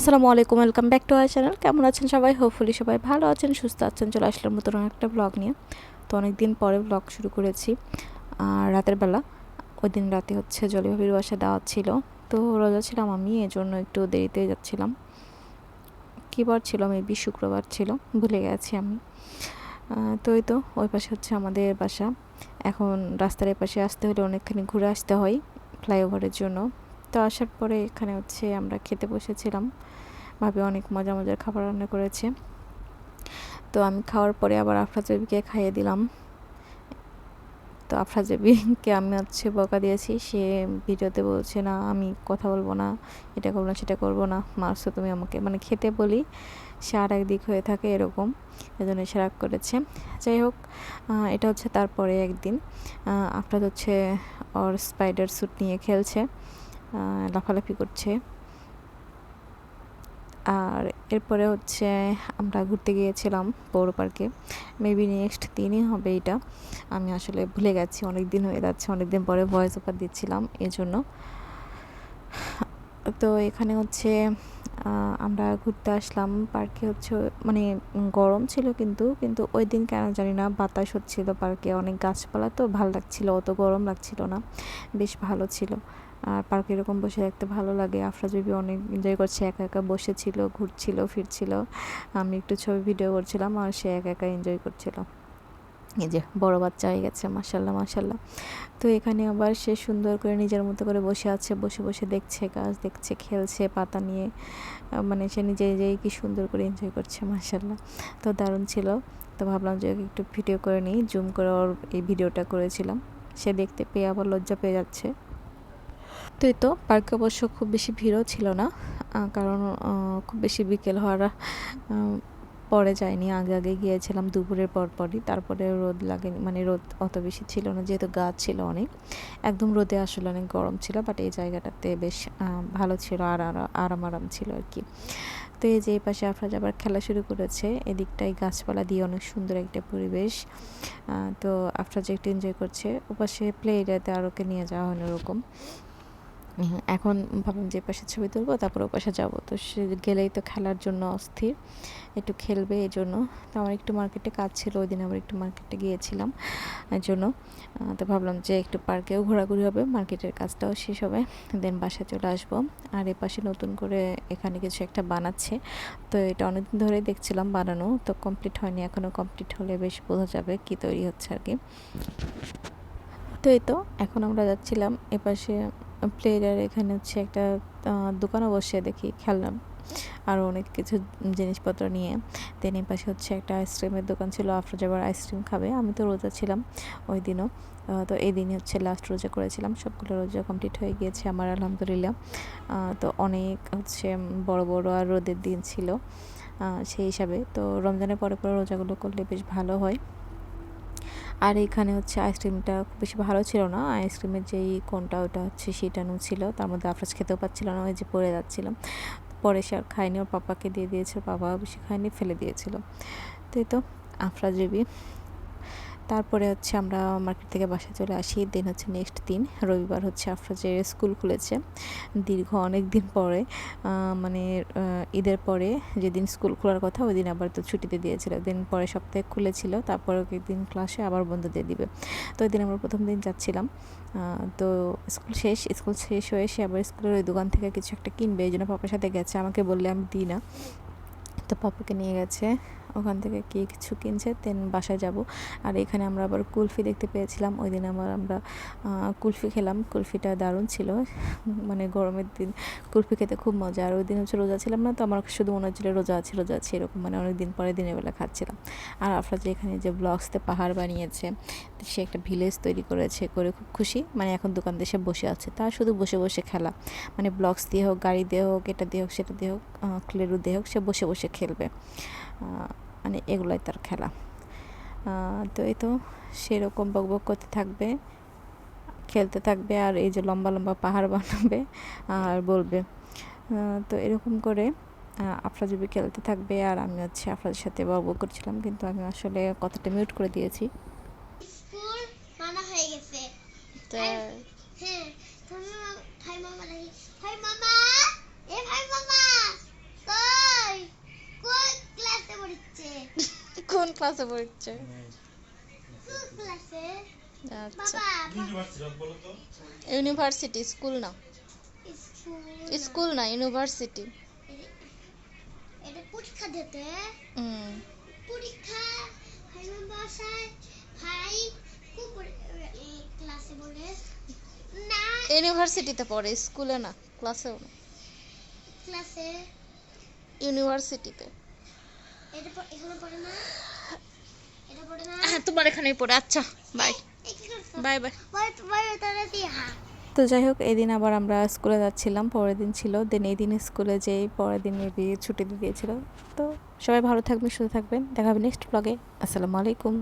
আসসালামু আলাইকুম, welcome back to our channel. কেমন আছেন সবাই? হোপফুলি সবাই ভালো আছেন, সুস্থ আছেন। চলে আসলাম নতুন একটা ব্লগ নিয়ে। তো অনেক দিন পরে ব্লগ শুরু করেছি। আর রাতের বেলা ওই দিন রাতে হচ্ছে জলিভাবির বাসা দাওয়াত ছিল। তো রোজা ছিলাম আমি এই জন্য একটু দেরিতে যাচ্ছিলাম। কী বার ছিল মেবি শুক্রবার ছিল, ভুলে গেছি আমি। তো এই তো, ওই পাশে হচ্ছে আমাদের বাসা। এখন রাস্তার এ পাশে আসতে হলে অনেকখানি ঘুরে আসতে হয় ফ্লাইওভারের জন্য। তো আসার পরে এখানে হচ্ছে আমরা খেতে বসেছিলাম। ভাবে অনেক মজা মজার খাবার রান্না করেছে। তো আমি খাওয়ার পরে আবার আফরাজবিকে খাইয়ে দিলাম। তো আফরাজবিকে আমি হচ্ছে বকা দিয়েছি, সে ভিডিওতে বলছে, না, আমি কথা বলব না, এটা করব না, সেটা করব না, মারছো তুমি আমাকে। মানে খেতে বলি, সে আর একদিক হয়ে থাকে এরকম, এজন্য সে রাগ করেছে। যাই হোক এটা হচ্ছে তারপরে একদিন আফরাজ হচ্ছে ওর স্পাইডার স্যুট নিয়ে খেলছে। লাফালাফি করছে। আর এরপরে হচ্ছে আমরা ঘুরতে গিয়েছিলাম পৌর পার্কে। মেবি নেক্সট দিনই হবে এটা। আমি আসলে ভুলে গেছি অনেক দিন হয়ে যাচ্ছে অনেক দিন পরে ভয়েস ওভার দিচ্ছিলাম এই জন্য তো এখানে হচ্ছে আমরা ঘুরতে আসলাম। পার্কে হচ্ছে মানে গরম ছিল কিন্তু কিন্তু ওই দিন কেন জানি না বাতাস হচ্ছিল পার্কে। অনেক গাছপালা তো ভালো লাগছিল, অত গরম লাগছিল না। বেশ ভালো ছিল। আর পার্কে এরকম বসে থাকতে ভালো লাগে। আফরাজ বিবি অনেক এনজয় করছে, একা একা বসেছিল, ঘুরছিল, ফিরছিল। আমি একটু ছবি ভিডিও করছিলাম আর সে একা একা এনজয় করছিল। এই যে বড় বাচ্চা হয়ে গেছে মাসাল্লাহ মাসাল্লাহ তো এখানে আবার সে সুন্দর করে নিজের মতো করে বসে আছে, বসে বসে দেখছে, গাছ দেখছে, খেলছে, পাতা নিয়ে মানে সে নিজে নিজেই কি সুন্দর করে এনজয় করছে মাসাল্লাহ তো দারুণ ছিল। তো ভাবলাম যে একটু ভিডিও করে নিই জুম করে ওর এই ভিডিওটা করেছিলাম। সে দেখতে পেয়ে আবার লজ্জা পেয়ে যাচ্ছে। তো তো পার্কে অবশ্য খুব বেশি ভিড়ও ছিল না কারণ খুব বেশি বিকেল হওয়ার পরে যায়নি আগে আগে গিয়েছিলাম দুপুরের পর পরই, তারপরে রোদ লাগেনি মানে রোদ অত বেশি ছিল না, যেহেতু গাছ ছিল অনেক। একদম রোদে আসলে অনেক গরম ছিল বাট এই জায়গাটাতে বেশ ভালো ছিল, আর, আর- আরাম আরাম ছিল আর কি। তো এই যে এই পাশে আফরাজ আবার খেলা শুরু করেছে এদিকটাই গাছপালা দিয়ে অনেক সুন্দর একটা পরিবেশ। তো আফরাজ একটু এনজয় করছে, ওপাশে প্লে এরিয়াতে আর ওকে নিয়ে যাওয়া হয় ওরকম। এখন ভাবলাম যে পাশে ছবি তুলবো, তারপর ও পাশে যাব। তো সে গেলেই তো খেলার জন্য অস্থির, একটু খেলবে এই জন্য তো আমার একটু মার্কেটে কাজ ছিল ওই দিন আবার একটু মার্কেটে গিয়েছিলাম এর জন্য তো ভাবলাম যে একটু পার্কেও ঘোরাঘুরি হবে মার্কেটের কাজটাও শেষ হবে দেন বাসায় চলে আসব। আর এ পাশে নতুন করে এখানে কিছু একটা বানাচ্ছে। তো এটা অনেকদিন ধরেই দেখছিলাম বানানো, তো কমপ্লিট হয়নি এখনও কমপ্লিট হলে বেশ বোঝা যাবে কি তৈরি হচ্ছে আর কি। তো এই তো, এখন আমরা যাচ্ছিলাম এপাশে প্লেয়ার এখানে হচ্ছে একটা দোকানও বসে দেখি, খেললাম। আরও অনেক কিছু জিনিসপত্র নিয়ে। দেন এই পাশে হচ্ছে একটা আইসক্রিমের দোকান ছিল, আফরোজ আবার আইসক্রিম খাবে। আমি তো রোজা ছিলাম ওই দিনও। তো এই দিনই হচ্ছে লাস্ট রোজা করেছিলাম। সবগুলো রোজা কমপ্লিট হয়ে গিয়েছে আমার, আলহামদুলিল্লাহ। তো অনেক হচ্ছে বড় বড় আর রোদের দিন ছিল সেই হিসাবে। তো রমজানের পরে পরে রোজাগুলো করলে বেশ ভালো হয়। আর এখানে হচ্ছে আইসক্রিমটা খুব বেশি ভালো ছিল না। আইসক্রিমের যেই কোনটা, ওটা হচ্ছে সেটানো ছিল তার মধ্যে আফরাজ খেতেও পাচ্ছিল না, ওই যে পড়ে যাচ্ছিল পরে সে আর খায়নি। ওর পাপাকে দিয়ে দিয়েছিল বাবাও বেশি খায়নি, ফেলে দিয়েছিল। তাই তো, আফরাজ রবি তারপরে হচ্ছে আমরা মার্কেট থেকে বাসায় চলে আসি। দিন হচ্ছে নেক্সট দিন, রবিবার হচ্ছে আফরাজের স্কুল খুলেছে। দীর্ঘ অনেক দিন পরে মানে ঈদের পরে যেদিন স্কুল খোলার কথা ওই দিন আবার তো ছুটিতে দিয়েছিল। দিন পরে সপ্তাহে খুলেছিল, তারপর দিন ক্লাসে আবার বন্ধ দিয়ে দিবে। তো ওই দিন আমরা প্রথম দিন যাচ্ছিলাম। তো স্কুল শেষ স্কুল শেষ হয়ে সে আবার স্কুলের ওই দোকান থেকে কিছু একটা কিনবে। এই জন্য পাপার সাথে গেছে, আমাকে বললে আমি দিই না। তো পাপাকে নিয়ে গেছে। ওখান থেকে কি কিছু কিনছে দেন বাসায় যাব। আর এখানে আমরা আবার কুলফি দেখতে পেয়েছিলাম। ওই দিন আমার, আমরা কুলফি খেলাম। কুলফিটা দারুণ ছিল। মানে গরমের দিন কুলফি খেতে খুব মজা। আর ওই দিন হচ্ছে রোজা ছিলাম না, তো আমার শুধু মনে হচ্ছিল রোজা আছে রোজা আছে, এরকম। মানে অনেক দিন পরে দিনের বেলা খাচ্ছিলাম। আর যে এখানে যে ব্লগসতে পাহাড় বানিয়েছে, সে একটা ভিলেজ তৈরি করেছে, করে খুব খুশি। মানে এখন দোকান দেশে বসে আছে। তার শুধু বসে বসে খেলা। মানে ব্লগস দিয়ে হোক, গাড়ি দিয়ে হোক, এটা দিয়ে হোক, সেটা দিয়ে হোক ক্লেরু দিয়ে হোক, সে বসে বসে খেলবে। মানে এগুলোই তার খেলা। তো এই তো সেরকম বক বক করতে থাকবে খেলতে থাকবে আর এই যে লম্বা লম্বা পাহাড় বানাবে আর বলবে। তো এরকম করে আফরাজুবি খেলতে থাকবে আর আমি হচ্ছে আফরাজের সাথে বক বক করছিলাম কিন্তু আমি আসলে কথাটা মিউট করে দিয়েছি। স্কুল মানা হয়ে গেছে। হ্যাঁ তুমি ভাই মামা লাগি ভাই মামা এ ভাই মামা ক্লাসে পড়ছে। আচ্ছা। ইউনিভার্সিটি স্কুল না। স্কুল না ইউনিভার্সিটি পরীক্ষা দিতে। পরীক্ষা ভাই বাসায় ভাই খুব ক্লাসে বলে না। ইউনিভার্সিটিতে পড়ে স্কুলে না ক্লাসেও না। ক্লাসে ইউনিভার্সিটিতে হ্যাঁ তোমার এখানেই পড়ে। আচ্ছা বাই বাই বাই তো যাই হোক এদিন আবার আমরা স্কুলে যাচ্ছিলাম পরের দিন ছিল। দেন এই দিন স্কুলে যেই পরের দিন মেবি ছুটি দিয়েছিল তো সবাই ভালো থাকবেন সুস্থ থাকবেন। দেখা হবে নেক্সট ব্লগে আসসালামু আলাইকুম।